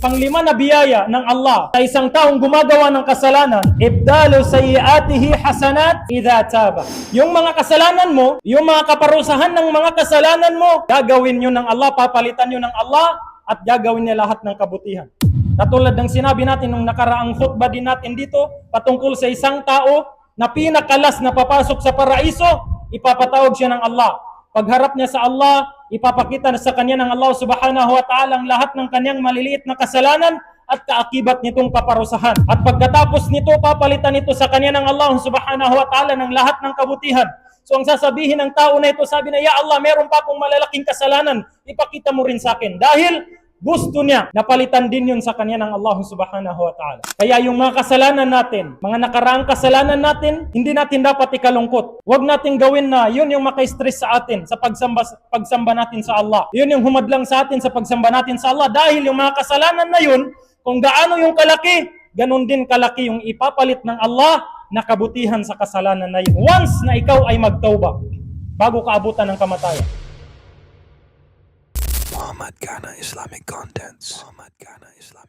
Panglima na biyaya ng Allah sa isang taong gumagawa ng kasalanan, ibdalu sayiatihi hasanat idha taba. Yung mga kasalanan mo, yung mga kaparusahan ng mga kasalanan mo, gagawin nyo ng Allah, papalitan nyo ng Allah, at gagawin niya lahat ng kabutihan. Katulad ng sinabi natin nung nakaraang khutbah din natin dito, patungkol sa isang tao na pinakalas na papasok sa paraiso, ipapatawag siya ng Allah. Pagharap niya sa Allah, ipapakita na sa kanya ng Allah subhanahu wa ta'ala ang lahat ng kanyang maliliit na kasalanan at kaakibat nitong kaparusahan. At pagkatapos nito, papalitan ito sa kanya ng Allah subhanahu wa ta'ala ng lahat ng kabutihan. So ang sasabihin ng tao na ito, sabi na, Ya Allah, meron pa akong malalaking kasalanan, ipakita mo rin sa akin. Dahil gusto niya, napalitan din yun sa kanya ng Allah subhanahu wa ta'ala. Kaya yung mga kasalanan natin, mga nakaraang kasalanan natin, hindi natin dapat ikalungkot. Huwag natin gawin na yun yung maka-stress sa atin sa pagsamba, pagsamba natin sa Allah. Yun yung humadlang sa atin sa pagsamba natin sa Allah. Dahil yung mga kasalanan na yun, kung gaano yung kalaki, ganun din kalaki yung ipapalit ng Allah na kabutihan sa kasalanan na yun. Once na ikaw ay magtauba, bago ka abutan ng kamatayan. Muhammad Ghana Islamic Contents. Muhammad Ghana Islamic.